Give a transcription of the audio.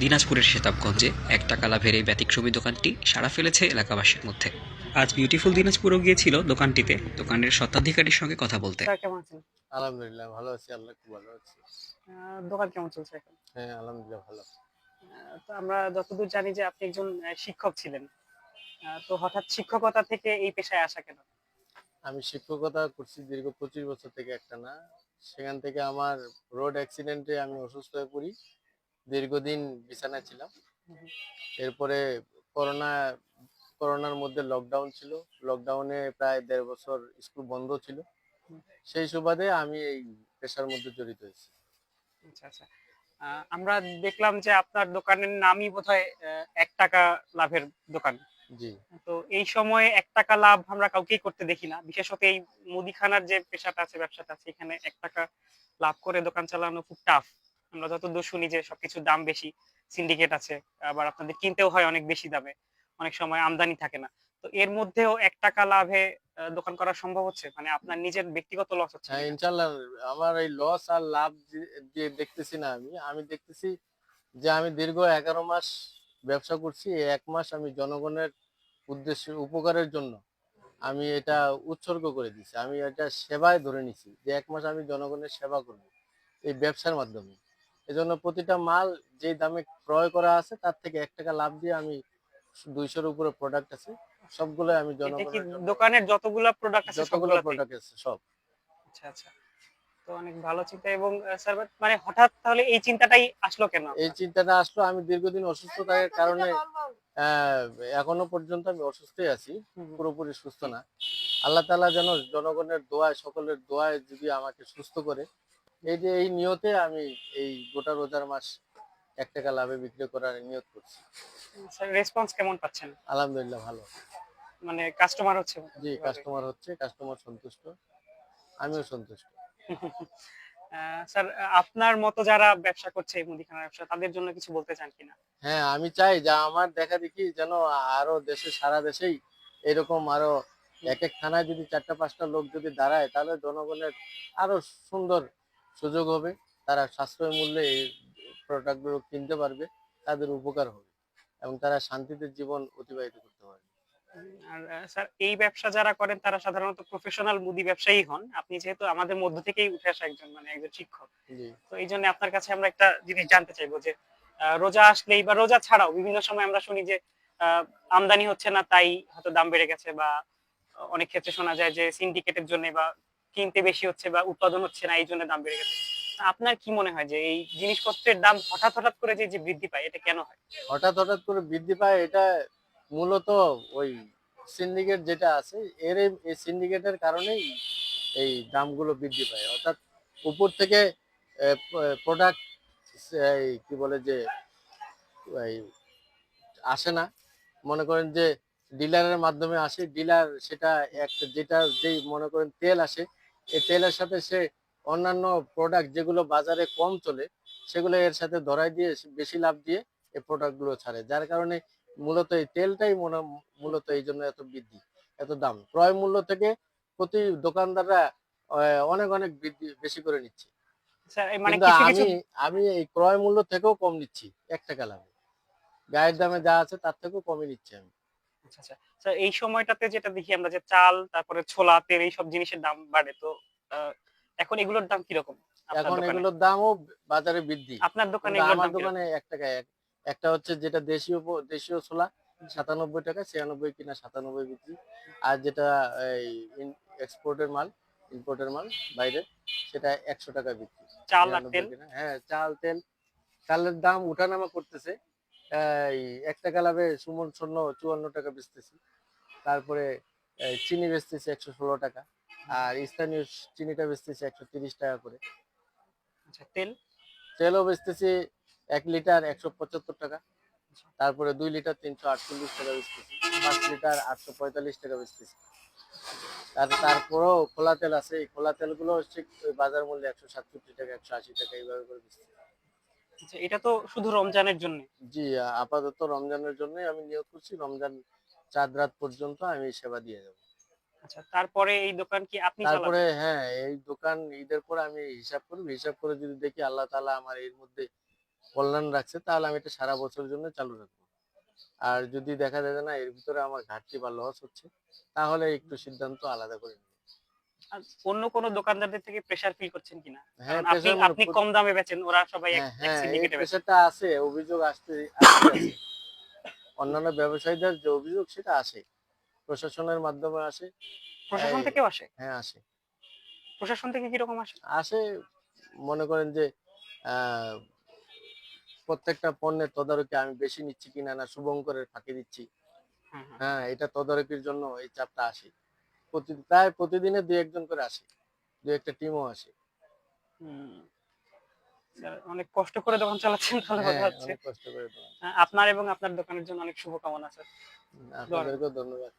দিনাজপুরের শেতাবগঞ্জে এক টাকা লাভের এই ব্যতিক্রমী দোকানটি সাড়া ফেলেছে এলাকাবাসীর মধ্যে। আজ বিউটিফুল দিনাজপুরও গিয়েছিল দোকানটিতে। দোকানের স্বত্বাধিকারীর সঙ্গে কথা বলতে। কেমন আছেন? আলহামদুলিল্লাহ ভালো আছি আল্লাহ খুব ভালো আছি। আহ, দোকান কেমন চলছে এখন? হ্যাঁ আলহামদুলিল্লাহ ভালো। আহ, তো আমরা যতদূর জানি যে আপনি একজন শিক্ষক ছিলেন। তো হঠাৎ শিক্ষকতা থেকে এই পেশায় আসা কেন? আমি শিক্ষকতা করছি দীর্ঘ পঁচিশ বছর থেকে একটা না। সেখান থেকে আমার রোড অ্যাক্সিডেন্টে আমি অসুস্থ হয়ে পড়ি। দীর্ঘদিন বিছানায় ছিলাম। এরপরে করোনা করোনার মধ্যে লকডাউন ছিল। লকডাউনে প্রায় দেড় বছর স্কুল বন্ধ ছিল। সেই সুবাদে আমি এই পেশার মধ্যে জড়িত হয়েছি। আচ্ছা আচ্ছা। আমরা দেখলাম যে আপনার দোকানের নামই বোধহয় এক টাকা লাভের দোকান। জি। তো এই সময়ে এক টাকা লাভ আমরা কাউকেই করতে দেখি না। বিশেষত এই মুদিখানার যে পেশাটা আছে ব্যবসাটা আছে এখানে এক টাকা লাভ করে দোকান চালানো খুব টাফ আমরা যতদূর শুনি যে সবকিছুর দাম বেশি সিন্ডিকেট আছে, আবার আপনাদের কিনতেও হয় অনেক বেশি দামে, অনেক সময় আমদানি থাকে না। তো এর মধ্যেও এক টাকা লাভে দোকান করা সম্ভব হচ্ছে? মানে আপনার নিজের ব্যক্তিগত লস হচ্ছে হ্যাঁ কিনা? ইনশাল্লাহ আমার এই লস আর লাভ যে- যে দেখতেছি না আমি আমি দেখতেছি যে আমি দীর্ঘ এগারো মাস ব্যবসা করছি এক মাস আমি জনগণের উদ্দেশ্যে, উপকারের জন্য আমি এটা উৎসর্গ করে দিছি আমি এটা সেবায় ধরে নিছি যে এক মাস আমি জনগণের সেবা করব এই ব্যবসার মাধ্যমে। এজন্য প্রতিটা মাল যে দামে ক্রয় করা আছে তার থেকে এক টাকা লাভ দিয়ে আমি দুইশোর উপরে প্রোডাক্ট আছে। সবগুলো আমি দোকানের যতগুলা প্রোডাক্ট আছে যতগুলো প্রোডাক্ট আছে সব। আচ্ছা আচ্ছা। তো অনেক ভালো চিন্তা এবং স্যার মানে হঠাৎ তাহলে এই চিন্তাটাই আসলো কেন এই চিন্তাটা আসলো আমি দীর্ঘদিন অসুস্থ থাকার কারণে আহ, এখনও পর্যন্ত আমি অসুস্থই আছি। পুরোপুরি সুস্থ না। আল্লাহ যেন জনগণের দোয়ায় সকলের দোয়ায় যদি আমাকে সুস্থ করে এই যে এই নিয়তে আমি এই গোটা রোজার মাস এক টাকা লাভে বিক্রি করার নিয়ত করছি। স্যার রেসপন্স কেমন পাচ্ছেন? আলহামদুলিল্লাহ ভালো। মানে কাস্টমার হচ্ছে জি কাস্টমার হচ্ছে কাস্টমার সন্তুষ্ট। আমিও সন্তুষ্ট। স্যার আপনার মতো যারা ব্যবসা করছে এই মুদিখানার ব্যবসা তাদের জন্য কিছু বলতে চান কিনা? হ্যাঁ আমি চাই যে আমার দেখা দেখি যেন আরও দেশে সারা দেশেই এরকম আরও এক এক থানায় যদি চারটা পাঁচটা লোক যদি দাঁড়ায় তাহলে জনগণের আরও সুন্দর সুযোগ হবে তারা সাশ্রয় মূল্যে এই প্রোডাক্টগুলো কিনতে পারবে তাদের উপকার হবে এবং তারা শান্তিতে জীবন অতিবাহিত করতে পারবে। আর স্যার এই ব্যবসা যারা করেন তারা সাধারণত প্রফেশনাল মুদি ব্যবসায়ী হন। আপনি যেহেতু আমাদের মধ্য থেকেই উঠে আসা একজন মানে একজন শিক্ষক। তো এই জন্য আপনার কাছে আমরা একটা জিনিস জানতে চাইব যে রোজা আসলেই বা রোজা ছাড়াও বিভিন্ন সময় আমরা শুনি যে আমদানি হচ্ছে না তাই হয়তো দাম বেড়ে গেছে বা অনেক ক্ষেত্রে শোনা যায় যে সিন্ডিকেটের জন্য বা কিনতে বেশি হচ্ছে বা উৎপাদন হচ্ছে না এই জন্য দাম বেড়ে গেছে। আপনার কি মনে হয় যে এই জিনিসপত্রের দাম হঠাৎ হঠাৎ করে যে বৃদ্ধি পায়, এটা কেন হয়? হঠাৎ হঠাৎ করে বৃদ্ধি পায়, এটা মূলত ওই সিন্ডিকেট যেটা আছে, এর এই- সিন্ডিকেটের কারণেই এই দামগুলো বৃদ্ধি পায়। অর্থাৎ উপর থেকে প্রোডাক্ট কি বলে যে আসে না। মনে করেন যে ডিলারের মাধ্যমে আসে ডিলার সেটা একটা, যেটা যেই মনে করেন তেল আসে এই তেলের সাথে সে অন্যান্য প্রোডাক্ট যেগুলো বাজারে কম চলে সেগুলো এর সাথে ধরাই দিয়ে বেশি লাভ দিয়ে এই প্রোডাক্টগুলো ছাড়ে। যার কারণে মূলত এই তেলটাই মনে- মূলত এই জন্য এত বৃদ্ধি এত দাম। ক্রয় মূল্য থেকে প্রতি দোকানদাররা অনেক অনেক বৃদ্ধি বেশি করে নিচ্ছে। এই মানে কিন্তু আমি আমি এই ক্রয় মূল্য থেকেও কম নিচ্ছি এক টাকা লাভে। গায়ের দামে যা আছে তার থেকেও কমই নিচ্ছি আমি। আচ্ছা আচ্ছা। স্যার এই সময়টাতে যেটা দেখি আমরা যে চাল তারপরে ছোলা তেল এইসব জিনিসের দাম বাড়ে। তো এখন এগুলোর দাম কীরকম এখন এগুলোর দামও বাজারে বৃদ্ধি। আপনার দোকানে আমার দোকানে এক টাকা এক একটা হচ্ছে যেটা দেশীয় দেশীয় ছোলা সাতানব্বই টাকা ছিয়ানব্বই কিনা সাতানব্বই বিক্রি। আর যেটা এই এক্সপোর্টের মাল ইম্পোর্টের মাল বাইরে সেটা একশো টাকা বিক্রি। চাল। হ্যাঁ চাল তেল। চালের দাম উঠানামা করতেছে। এই এক টাকা লাভে সুমন স্বর্ণ চুয়ান্ন টাকা বেচতেছি। তারপরে চিনি বেচতেছি একশো ষোলো টাকা। আর স্থানীয় চিনিটা বেচতেছি একশো তিরিশ টাকা করে। আচ্ছা তেল? তেলও বেচতেছি এক লিটার একশো পঁচাত্তর টাকা। তারপরে দুই লিটার তিনশো আটচল্লিশ টাকা বেচতেছি। পাঁচ লিটার আটশো পঁয়তাল্লিশ টাকা বেচতেছি। তার তারপরেও খোলা তেল আছে। এই খোলা তেলগুলো ঠিক বাজার মূল্যে একশো সাতষট্টি টাকা একশো আশি টাকা এইভাবে করে বেচতেছি। এটা তো শুধু রমজানের জন্য। জি আপাতত রমজানের জন্য আমি নিয়োগ করছি রমজান চাঁদ রাত পর্যন্ত আমি সেবা দিয়ে যাব আচ্ছা তারপরে এই দোকান কি আপনি তারপরে হ্যাঁ এই দোকান ঈদের পরে আমি হিসাব করব হিসাব করে যদি দেখি আল্লাহ তাআলা আমার এর মধ্যে কল্যাণ রাখছে তাহলে আমি এটা সারা বছরের জন্য চালু রাখব। আর যদি দেখা যায় না এর ভিতরে আমার ঘাটতি বা লস হচ্ছে তাহলে একটু সিদ্ধান্ত আলাদা করে নিবো। অন্য কোনো দোকানদারদের থেকে প্রেসার ফিল করছেন কিনা? হ্যাঁ আপনি আপনি কম দামে বেচেন ওরা সবাই এক হ্যাঁ হ্যাঁ সিন্ডিকেটে বেচে আছে অভিযোগ আসতে আসতে অন্যান্য ব্যবসায়ীদের যে অভিযোগ সেটা আসে। প্রশাসনের মাধ্যমে আসে। প্রশাসন থেকেও আসে? হ্যাঁ আসে। প্রশাসন থেকে কীরকম আসে? আসে মনে করেন যে প্রত্যেকটা পণ্যের তদারকি আমি বেশি নিচ্ছি কিনা না শুভঙ্করের ফাঁকি দিচ্ছি। হ্যাঁ, হ্যাঁ। হ্যাঁ এটা তদারকির জন্য এই চাপটা আসে। প্রতি প্রায় প্রতিদিনে দুই একজন করে আসে। দু একটা টিমও আসে। অনেক কষ্ট করে দোকান চালাচ্ছেন তাহলে হ্যাঁ কষ্ট করে আপনার এবং আপনার দোকানের জন্য অনেক শুভকামনা স্যার। আপনাদেরকেও ধন্যবাদ।